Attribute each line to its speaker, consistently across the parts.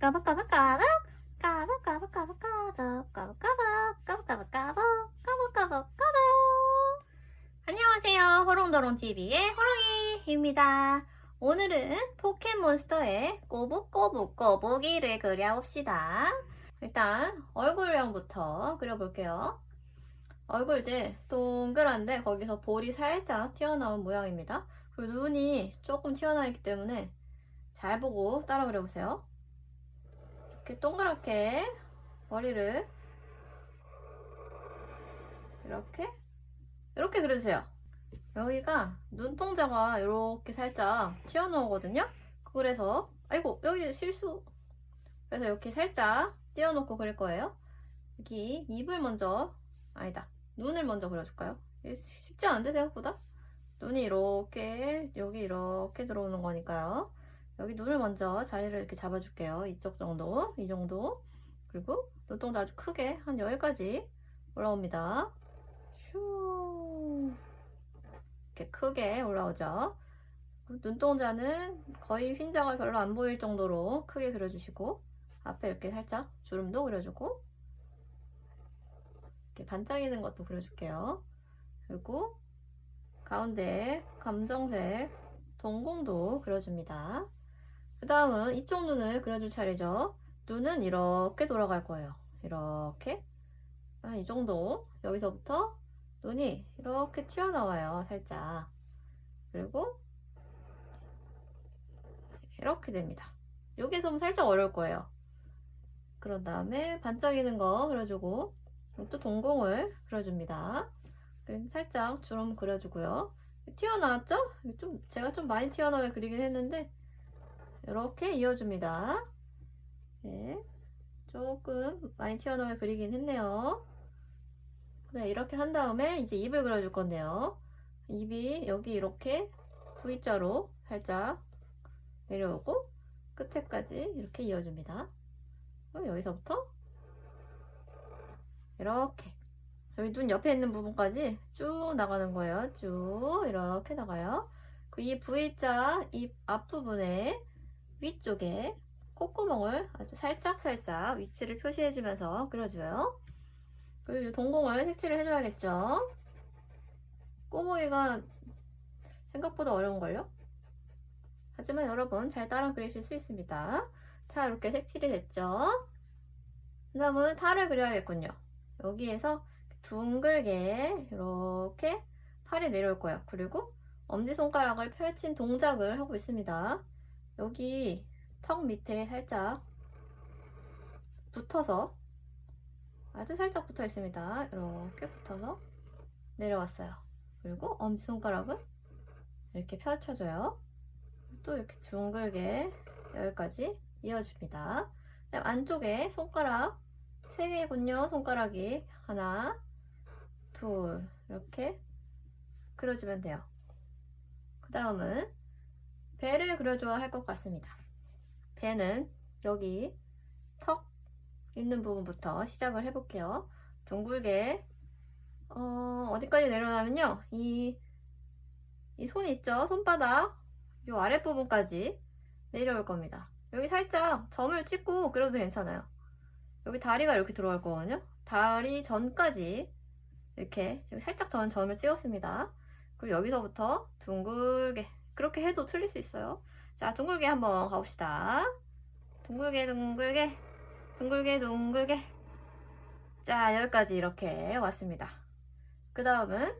Speaker 1: 까박까박 까박 까박 까박 까박 까박 까박까박 까박 안녕하세요. 호롱도롱TV의 호롱이입니다. 오늘은 포켓몬스터의 꼬북꼬북 꼬부기를 그려봅시다. 일단 얼굴형부터 그려볼게요. 얼굴들 동그란데 거기서 볼이 살짝 튀어나온 모양입니다. 그리고 눈이 조금 튀어나와 있기 때문에 잘 보고 따라 그려보세요. 이렇게 동그랗게 머리를 이렇게 이렇게 그려주세요. 여기가 눈동자가 이렇게 살짝 튀어나오거든요. 그래서 아이고 여기 실수. 그래서 이렇게 살짝 띄워놓고 그릴 거예요. 여기 입을 먼저 아니다 눈을 먼저 그려줄까요? 쉽지 않은데 생각보다 눈이 이렇게 여기 이렇게 들어오는 거니까요. 여기 눈을 먼저 자리를 이렇게 잡아줄게요. 이쪽 정도, 이 정도. 그리고 눈동자 아주 크게 한 여기까지 올라옵니다. 슈 이렇게 크게 올라오죠. 눈동자는 거의 흰자가 별로 안 보일 정도로 크게 그려주시고 앞에 이렇게 살짝 주름도 그려주고 이렇게 반짝이는 것도 그려줄게요. 그리고 가운데 감정색 동공도 그려줍니다. 그 다음은 이쪽 눈을 그려줄 차례죠. 눈은 이렇게 돌아갈 거예요. 이렇게. 한 이 정도. 여기서부터 눈이 이렇게 튀어나와요. 살짝. 그리고 이렇게 됩니다. 여기서 살짝 어려울 거예요. 그런 다음에 반짝이는 거 그려주고 또 동공을 그려줍니다. 살짝 주름 그려주고요. 튀어나왔죠? 좀 제가 좀 많이 튀어나오게 그리긴 했는데 이렇게 이어줍니다. 네, 조금 많이 튀어나오게 그리긴 했네요. 네, 이렇게 한 다음에 이제 입을 그려줄 건데요. 입이 여기 이렇게 V자로 살짝 내려오고 끝에까지 이렇게 이어줍니다. 여기서부터 이렇게 여기 눈 옆에 있는 부분까지 쭉 나가는 거예요. 쭉 이렇게 나가요. 그 이 V자 입 앞부분에 위쪽에 콧구멍을 아주 살짝살짝 위치를 표시해주면서 그려줘요. 그리고 동공을 색칠을 해줘야겠죠. 꼬부기가 생각보다 어려운걸요? 하지만 여러분 잘 따라 그리실 수 있습니다. 자 이렇게 색칠이 됐죠? 그 다음은 팔을 그려야겠군요. 여기에서 둥글게 이렇게 팔이 내려올 거예요. 그리고 엄지손가락을 펼친 동작을 하고 있습니다. 여기 턱 밑에 살짝 붙어서 아주 살짝 붙어 있습니다. 이렇게 붙어서 내려왔어요. 그리고 엄지손가락은 이렇게 펼쳐줘요. 또 이렇게 둥글게 여기까지 이어줍니다. 그다음 안쪽에 손가락 3개군요. 손가락이 하나, 둘 이렇게 그려주면 돼요. 그 다음은 배를 그려줘야 할 것 같습니다. 배는 여기 턱 있는 부분부터 시작을 해볼게요. 둥글게 어, 어디까지 내려가면요. 이, 이 손 있죠? 손바닥 이 아랫부분까지 내려올 겁니다. 여기 살짝 점을 찍고 그려도 괜찮아요. 여기 다리가 이렇게 들어갈 거거든요. 다리 전까지 이렇게 살짝 전 점을 찍었습니다. 그리고 여기서부터 둥글게 그렇게 해도 틀릴 수 있어요. 자, 둥글게 한번 가봅시다. 둥글게, 둥글게, 둥글게, 둥글게. 자, 여기까지 이렇게 왔습니다. 그 다음은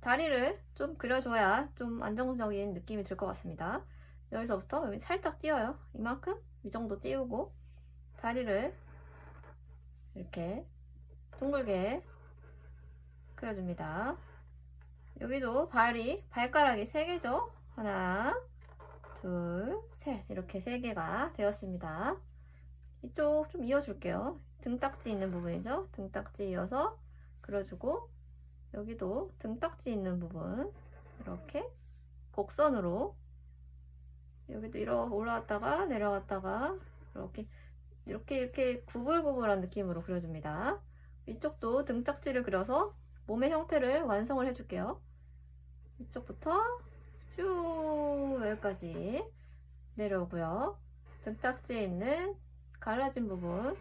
Speaker 1: 다리를 좀 그려줘야 좀 안정적인 느낌이 들 것 같습니다. 여기서부터 여기 살짝 띄어요. 이만큼? 이 정도 띄우고 다리를 이렇게 둥글게 그려줍니다. 여기도 발이 발가락이 3개죠. 하나, 둘, 셋 이렇게 3개가 되었습니다. 이쪽 좀 이어줄게요. 등딱지 있는 부분이죠. 등딱지 이어서 그려주고 여기도 등딱지 있는 부분 이렇게 곡선으로 여기도 이렇게 올라왔다가 내려왔다가 이렇게 이렇게 이렇게 구불구불한 느낌으로 그려줍니다. 이쪽도 등딱지를 그려서 몸의 형태를 완성을 해줄게요. 이쪽부터 쭉 여기까지 내려오고요. 등딱지에 있는 갈라진 부분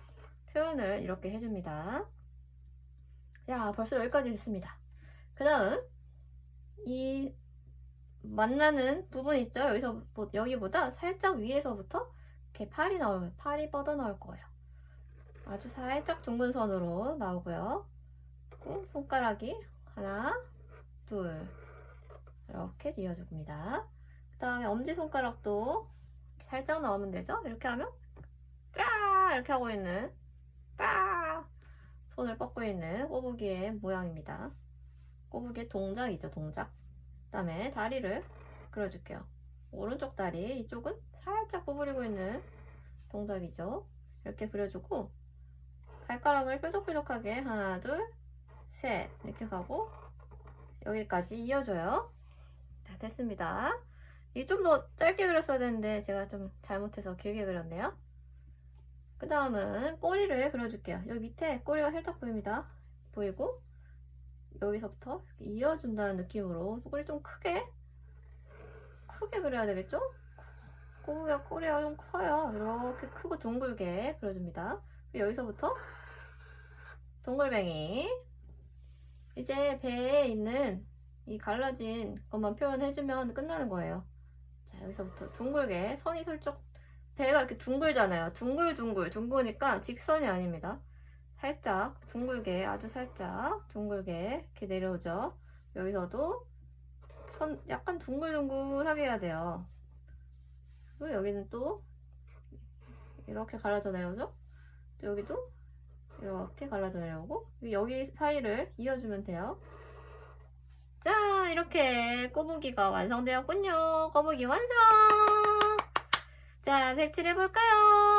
Speaker 1: 표현을 이렇게 해줍니다. 야, 벌써 여기까지 됐습니다. 그 다음, 이 만나는 부분 있죠? 여기서, 보- 여기보다 살짝 위에서부터 이렇게 팔이 나올. 팔이 뻗어 나올 거예요. 아주 살짝 둥근 선으로 나오고요. 손가락이 하나, 둘, 이렇게 이어줍니다. 그 다음에 엄지손가락도 살짝 나오면 되죠? 이렇게 하면 쫙 이렇게 하고 있는 딱 손을 뻗고 있는 꼬부기의 모양입니다. 꼬부기의 동작이죠, 동작. 그 다음에 다리를 그려줄게요. 오른쪽 다리, 이쪽은 살짝 구부리고 있는 동작이죠. 이렇게 그려주고 발가락을 뾰족뾰족하게 하나, 둘, 셋 이렇게 가고 여기까지 이어줘요. 자, 됐습니다. 이 좀 더 짧게 그렸어야 되는데 제가 좀 잘못해서 길게 그렸네요. 그 다음은 꼬리를 그려줄게요. 여기 밑에 꼬리가 살짝 보입니다. 보이고 여기서부터 이어준다는 느낌으로 꼬리 좀 크게 크게 그려야 되겠죠? 꼬부기가 꼬리가 좀 커요. 이렇게 크고 둥글게 그려줍니다. 여기서부터 동글뱅이 이제 배에 있는 이 갈라진 것만 표현해주면 끝나는 거예요. 자, 여기서부터 둥글게 선이 슬쩍 배가 이렇게 둥글잖아요. 둥글둥글 둥그니까 직선이 아닙니다. 살짝 둥글게 아주 살짝 둥글게 이렇게 내려오죠. 여기서도 선 약간 둥글둥글하게 해야 돼요. 그리고 여기는 또 이렇게 갈라져 내려오죠. 또 여기도 이렇게 갈라져 내려오고 여기 사이를 이어주면 돼요. 자, 이렇게 꼬부기가 완성되었군요. 꼬부기 완성! 자, 색칠해 볼까요?